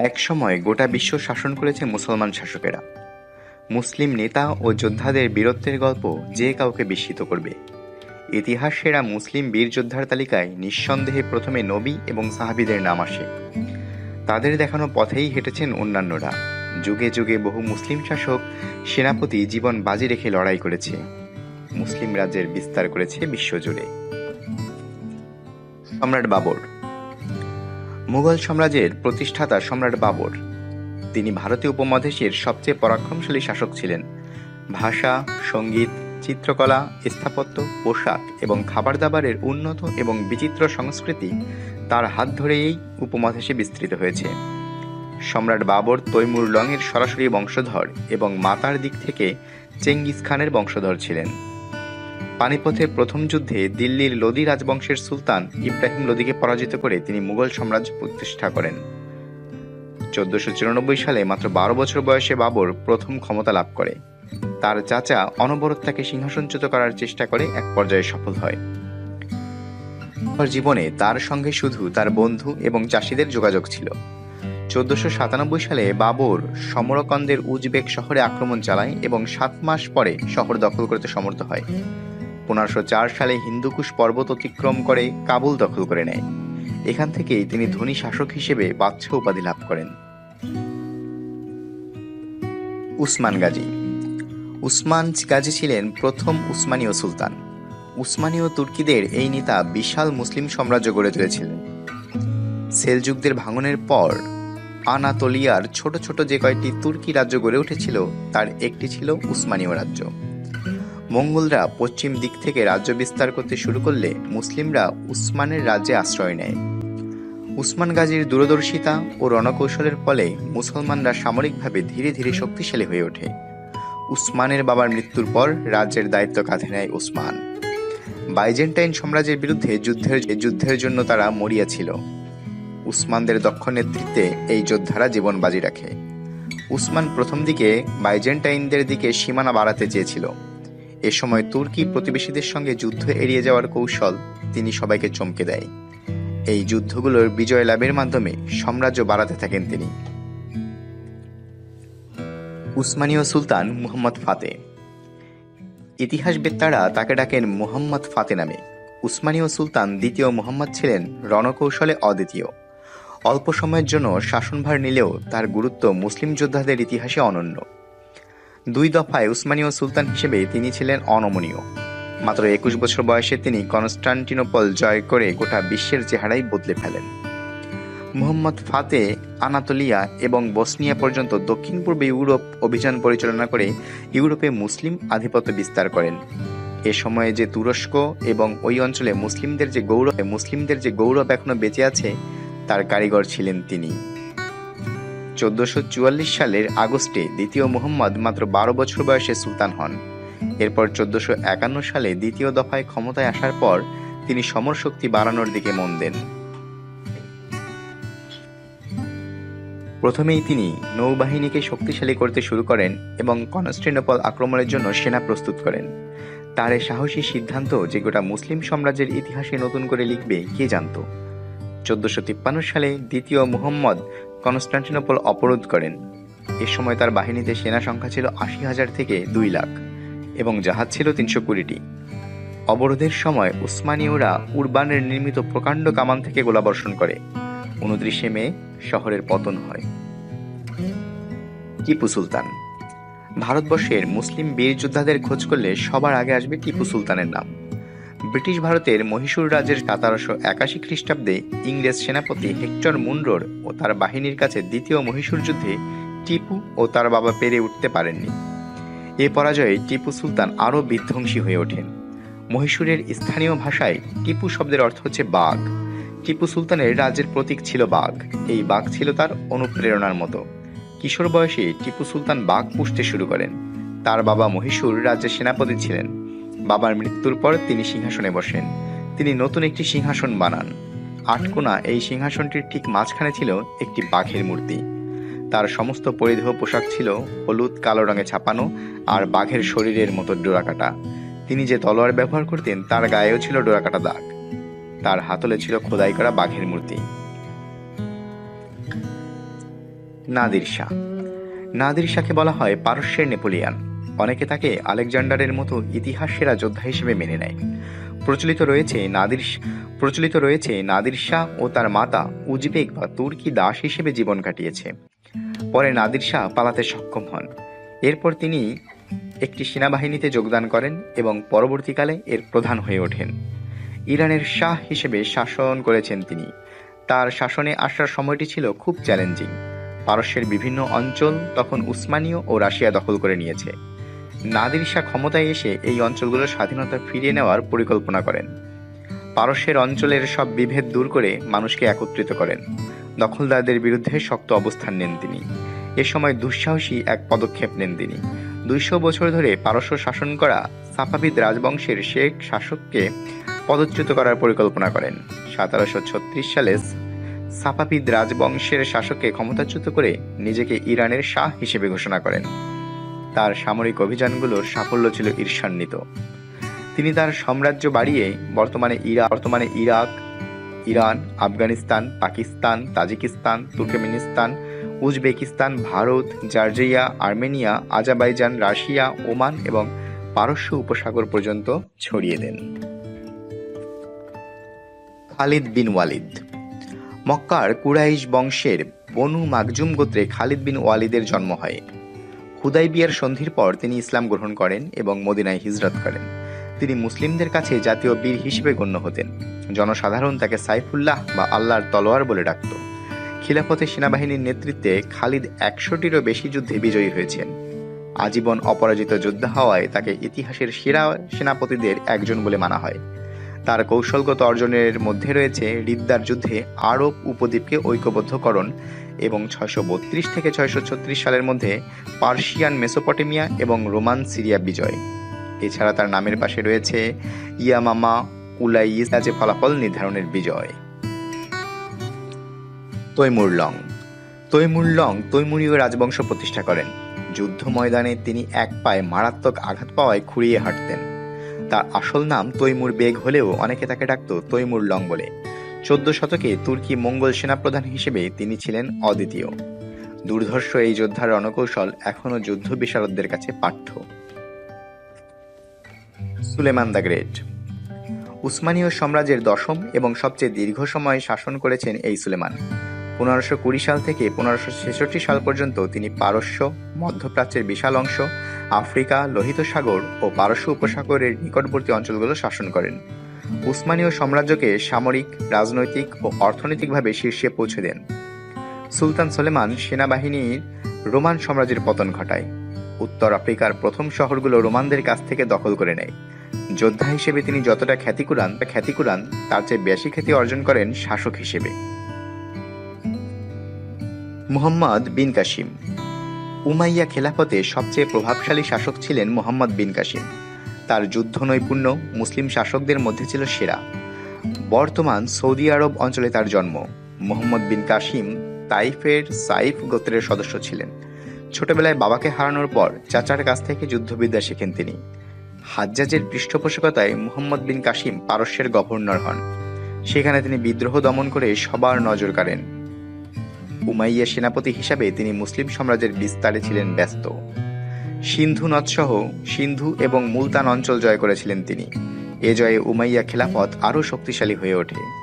একসময় গোটা বিশ্ব শাসন করেছে মুসলমান শাসকেরা। মুসলিম নেতা ও যোদ্ধাদের বীরত্বের গল্প যে কাউকে বিস্মিত করবে। ইতিহাস সেরা মুসলিম বীর যোদ্ধার তালিকায় নিঃসন্দেহে প্রথমে নবী এবং সাহাবিদের নাম আসে। তাদের দেখানো পথেই হেঁটেছেন অন্যান্যরা। যুগে যুগে বহু মুসলিম শাসক সেনাপতি জীবন বাজি রেখে লড়াই করেছে। মুসলিম রাজ্যের বিস্তার করেছে বিশ্বজুড়ে সম্রাট বাবর মুঘল সাম্রাজ্যের প্রতিষ্ঠাতা সম্রাট বাবর। তিনি ভারতীয় উপমহাদেশের সবচেয়ে পরাক্রমশালী শাসক ছিলেন। ভাষা, সংগীত, চিত্রকলা, স্থাপত্য, পোশাক এবং খাবার দাবারের উন্নত এবং বিচিত্র সংস্কৃতি তার হাত ধরেই উপমহাদেশে বিস্তৃত হয়েছে। সম্রাট বাবর তৈমুর লংয়ের সরাসরি বংশধর এবং মাতার দিক থেকে চেঙ্গিস খানের বংশধর ছিলেন। পানিপথের প্রথম যুদ্ধে দিল্লির লোদি রাজবংশের সুলতান ইব্রাহিম লোদিকে পরাজিত করে তিনি মুঘল সাম্রাজ্য প্রতিষ্ঠা করেন। চোদ্দশো চুরানব্বই সালে মাত্র বারো বছর বয়সে বাবর প্রথম ক্ষমতা লাভ করে। তার চাচা অনবরত তাকে সিংহাসনচ্যুত করার চেষ্টা করে এক পর্যায়ে সফল হয়। জীবনে তার সঙ্গে শুধু তার বন্ধু এবং চাষিদের যোগাযোগ ছিল। চোদ্দশো সাতানব্বই সালে বাবর সমরকন্দের উজবেক শহরে আক্রমণ চালায় এবং সাত মাস পরে শহর দখল করতে সমর্থ হয়। পনেরোশো সালে হিন্দুকুশ পর্বত অতিক্রম করে কাবুল দখল করে নেয়। এখান থেকেই তিনি ধনী শাসক হিসেবে বাদশাহ উপাধি লাভ করেন। উসমান গাজী। উসমান গাজী ছিলেন প্রথম উসমানীয় সুলতান। উসমানীয় তুর্কিদের এই নেতা বিশাল মুসলিম সাম্রাজ্য গড়ে তুলেছিলেন। সেলযুগদের ভাঙনের পর আনাতোলিয়ার ছোট ছোট যে কয়েকটি তুর্কি রাজ্য গড়ে উঠেছিল, তার একটি ছিল উসমানীয় রাজ্য। মঙ্গলরা পশ্চিম দিক থেকে রাজ্য বিস্তার করতে শুরু করলে মুসলিমরা উসমানের রাজ্যে আশ্রয় নেয়। উসমান গাজীর দূরদর্শিতা ও রণকৌশলের ফলে মুসলমানরা সামরিকভাবে ধীরে ধীরে শক্তিশালী হয়ে ওঠে। উসমানের বাবার মৃত্যুর পর রাজ্যের দায়িত্ব কাঁধে নেয় উসমান। বাইজেন্টাইন সাম্রাজ্যের বিরুদ্ধে যুদ্ধের যুদ্ধের জন্য তারা মরিয়া ছিল। উসমানদের দক্ষ নেতৃত্বে এই যোদ্ধারা জীবন বাজি রাখে। উসমান প্রথম দিকে বাইজেন্টাইনদের দিকে সীমানা বাড়াতে চেয়েছিল। এ সময় তুর্কি প্রতিবেশীদের সঙ্গে যুদ্ধ এড়িয়ে যাওয়ার কৌশল তিনি সবাইকে চমকে দেয়। এই যুদ্ধগুলোর বিজয় লাভের মাধ্যমে সাম্রাজ্য বাড়াতে থাকেন তিনি। উসমানীয় সুলতান মুহাম্মদ ফাতে। ইতিহাসবেত্তারা তাকে ডাকেন মুহাম্মদ ফাতে নামে। উসমানীয় সুলতান দ্বিতীয় মুহাম্মদ ছিলেন রণকৌশলে অদ্বিতীয়। অল্প সময়ের জন্য শাসনভার নিলেও তার গুরুত্ব মুসলিম যোদ্ধাদের ইতিহাসে অনন্য। দুই দফায় উসমানীয় সুলতান হিসেবে তিনি ছিলেন অনমনীয়। মাত্র একুশ বছর বয়সে তিনি কনস্টান্টিনোপল জয় করে গোটা বিশ্বের চেহারাই বদলে ফেলেন। মুহাম্মদ ফাতে, আনাতোলিয়া এবং বসনিয়া পর্যন্ত দক্ষিণ পূর্বে ইউরোপ অভিযান পরিচালনা করে ইউরোপে মুসলিম আধিপত্য বিস্তার করেন। এ সময়ে যে তুরস্ক এবং ওই অঞ্চলে মুসলিমদের যে গৌরব মুসলিমদের যে গৌরব এখনও বেঁচে আছে, তার কারিগর ছিলেন তিনি। চোদ্দশো সালের আগস্টে দ্বিতীয় মুহাম্মদ মাত্র বারো বছর বয়সে সুলতান হন। এরপর চোদ্দশো একান্ন সালে দ্বিতীয় দফায় ক্ষমতায় আসার পর তিনি সমর শক্তি বাড়ানোর দিকে মন দেন। প্রথমেই তিনি নৌবাহিনীকে শক্তিশালী করতে শুরু করেন এবং কনস্টেনোপল আক্রমণের জন্য সেনা প্রস্তুত করেন। তার এই সাহসী সিদ্ধান্ত যে গোটা মুসলিম সাম্রাজ্যের ইতিহাসে নতুন করে লিখবে কে জানত? চোদ্দশো তিপ্পান্ন সালে দ্বিতীয় মুহম্মদ কনস্টান্টিনোপল অবরোধ করেন। এ সময় তার বাহিনীতে সেনা সংখ্যা ছিল আশি হাজার থেকে দুই লাখ এবং জাহাজ ছিল তিনশো কুড়িটি। অবরোধের সময় উসমানীয়রা উরবানের নির্মিত প্রকাণ্ড কামান থেকে গোলাবর্ষণ করে। উনত্রিশে মে শহরের পতন হয়। টিপু সুলতান। ভারতবর্ষের মুসলিম বীর যোদ্ধাদের খোঁজ করলে সবার আগে আসবে টিপু সুলতানের নাম। ব্রিটিশ ভারতের মহীশূর রাজ্যের সতেরোশো একাশি খ্রিস্টাব্দে ইংরেজ সেনাপতি হেক্টর মুন্ডোর ও তার বাহিনীর কাছে দ্বিতীয় মহীশূর যুদ্ধে টিপু ও তার বাবা পেরে উঠতে পারেননি। এ পরাজয়ে টিপু সুলতান আরও বিধ্বংসী হয়ে ওঠেন। মহীশূরের স্থানীয় ভাষায় টিপু শব্দের অর্থ হচ্ছে বাঘ। টিপু সুলতানের রাজ্যের প্রতীক ছিল বাঘ। এই বাঘ ছিল তার অনুপ্রেরণার মতো। কিশোর বয়সে টিপু সুলতান বাঘ পুষতে শুরু করেন। তার বাবা মহীশূর রাজ্যের সেনাপতি ছিলেন। বাবার মৃত্যুর পর তিনি সিংহাসনে বসেন। তিনি নতুন একটি সিংহাসন বানান। আটকোনা এই সিংহাসনটির ঠিক মাঝখানে ছিল একটি বাঘের মূর্তি। তার সমস্ত পরিধেয় পোশাক ছিল হলুদ, কালো রঙে ছাপানো আর বাঘের শরীরের মতো ডোরাকাটা। তিনি যে তলোয়ার ব্যবহার করতেন, তার গায়েও ছিল ডোরাকাটা দাগ। তার হাতলে ছিল খোদাই করা বাঘের মূর্তি। নাদির শাহ। নাদির শাহকে বলা হয় পারস্যের নেপোলিয়ান। অনেকে তাকে আলেকজান্ডারের মতো ইতিহাস সেরা যোদ্ধা হিসেবে মেনে নেয়। প্রচলিত রয়েছে নাদির প্রচলিত রয়েছে নাদির শাহ ও তার মাতা উজবেক বা তুর্কি দাস হিসেবে জীবন কাটিয়েছে। পরে নাদির শাহ পালাতে সক্ষম হন। এরপর তিনি একটি সেনাবাহিনীতে যোগদান করেন এবং পরবর্তীকালে এর প্রধান হয়ে ওঠেন। ইরানের শাহ হিসেবে শাসন করেছেন তিনি। তার শাসনে আসার সময়টি ছিল খুব চ্যালেঞ্জিং পারস্যের বিভিন্ন অঞ্চল তখন উসমানীয় ও রাশিয়া দখল করে নিয়েছে। নাদির শাহ ক্ষমতায় এসে এই অঞ্চলগুলোর স্বাধীনতা ফিরিয়ে নেওয়ার পরিকল্পনা করেন। পারস্যের অঞ্চলের সব বিভেদ দূর করে মানুষকে একত্রিত করেন। দখলদারদের বিরুদ্ধে শক্ত অবস্থান নেন তিনি। এ সময় দুঃসাহসী এক পদক্ষেপ নেন তিনি। দুইশো বছর ধরে পারস্য শাসন করা সাফাবিদ রাজবংশের শেখ শাসককে পদচ্যুত করার পরিকল্পনা করেন। সতেরোশো ছত্রিশ সালে সাফাবিদ রাজবংশের শাসককে ক্ষমতাচ্যুত করে নিজেকে ইরানের শাহ হিসেবে ঘোষণা করেন। তার সামরিক অভিযানগুলোর সাফল্য ছিল ঈর্ষান্বিত। তিনি তার সাম্রাজ্য বাড়িয়ে বর্তমানে ইরা, বর্তমানে Iraq, Iran, Afghanistan, Pakistan, Tajikistan, Turkmenistan, Uzbekistan, Bharat, Georgia, Armenia Azerbaijan Russia, Oman এবং পারস্য উপসাগর পর্যন্ত ছড়িয়ে দেন। খালিদ বিন ওয়ালিদ। মক্কার কুরাইশ বংশের বনু মাকজুম গোত্রে খালিদ বিন ওয়ালিদের জন্ম হয়। হুদাইবিয়ার সন্ধির পর তিনি ইসলাম গ্রহণ করেন এবং মদিনায় হিজরত করেন। তিনি মুসলিমদের কাছে জাতীয় বীর হিসেবে গণ্য হতেন। জনসাধারণ তাকে সাইফুল্লাহ বা আল্লাহর তলোয়ার বলে ডাকত। খিলাফতে সেনাবাহিনীর নেতৃত্বে খালিদ একশোটিরও বেশি যুদ্ধে বিজয়ী হয়েছেন। আজীবন অপরাজিত যোদ্ধা হওয়ায় তাকে ইতিহাসের সেরা সেনাপতিদের একজন বলে মানা হয়। তার কৌশলগত অর্জনের মধ্যে রয়েছে রিদ্দার যুদ্ধে আরব উপদ্বীপকে ঐক্যবদ্ধকরণ এবং ছয়শো বত্রিশ থেকে ছয়শো ছত্রিশ সালের মধ্যে পার্সিয়ান মেসোপটেমিয়া এবং রোমান সিরিয়া বিজয়। এছাড়া তার নামের পাশে রয়েছে ইয়ামামা উলাইস যে ফলাফল নির্ধারণের বিজয়। Timur Lang. তৈমুর লং তৈমুরীয় রাজবংশ প্রতিষ্ঠা করেন। যুদ্ধ ময়দানে তিনি এক পায়ে মারাত্মক আঘাত পাওয়ায় খুঁড়িয়ে হাঁটতেন। তার আসল নাম তৈমুর বেগ হলেও অনেকে তাকে ডাকত তৈমুর লং বলে। চোদ্দ শতকে তুর্কি মঙ্গল সেনাপ্রধান হিসেবে তিনি ছিলেন অদ্বিতীয়। দুর্ধর্ষ এই যোদ্ধার রণকৌশল এখনও যুদ্ধ বিশারদদের কাছে পাঠ্য। Suleiman the great. উসমানীয় সাম্রাজ্যের দশম এবং সবচেয়ে দীর্ঘ সময় শাসন করেছেন এই সুলেমান। পনেরোশো কুড়ি সাল থেকে পনেরোশো ছেষট্টি সাল পর্যন্ত তিনি পারস্য, মধ্যপ্রাচ্যের বিশাল অংশ, আফ্রিকা, লোহিত সাগর ও পারস্য উপসাগরের নিকটবর্তী অঞ্চলগুলো শাসন করেন। উসমানীয় সাম্রাজ্যকে সামরিক, রাজনৈতিক ও অর্থনৈতিকভাবে শীর্ষে পৌঁছে দেন। সুলতান সোলেমান সেনাবাহিনীর রোমান সাম্রাজ্যের পতন ঘটায়। উত্তর আফ্রিকার প্রথম শহরগুলো রোমানদের কাছ থেকে দখল করে নেয়। যোদ্ধা হিসেবে তিনি যতটা খ্যাতি কুড়ান খ্যাতি কুড়ান তার চেয়ে বেশি খ্যাতি অর্জন করেন শাসক হিসেবে। Muhammad bin Qasim. উমাইয়া খেলাফতে সবচেয়ে প্রভাবশালী শাসক ছিলেন মোহাম্মদ বিন কাসিম। তার যুদ্ধ নৈপুণ্য মুসলিম শাসকদের মধ্যে ছিল সেরা। বর্তমান সৌদি আরব অঞ্চলে তার জন্ম। মোহাম্মদ বিন কাসিম তাইফের সাইফ গোত্রের সদস্য ছিলেন। ছোটবেলায় বাবাকে হারানোর পর চাচার কাছ থেকে যুদ্ধবিদ্যা শেখেন তিনি। হাজ্জাজের পৃষ্ঠপোষকতায় মুহাম্মদ বিন কাসিম পারস্যের গভর্নর হন। সেখানে তিনি বিদ্রোহ দমন করে সবার নজর কাড়েন। উমাইয়া সেনাপতি হিসাবে তিনি মুসলিম সাম্রাজ্যের বিস্তারে ছিলেন ব্যস্ত। সিন্ধু নদসহ সিন্ধু এবং মুলতান অঞ্চল জয় করেছিলেন তিনি। এ জয়ে উমাইয়া খেলাফত আরও শক্তিশালী হয়ে ওঠে।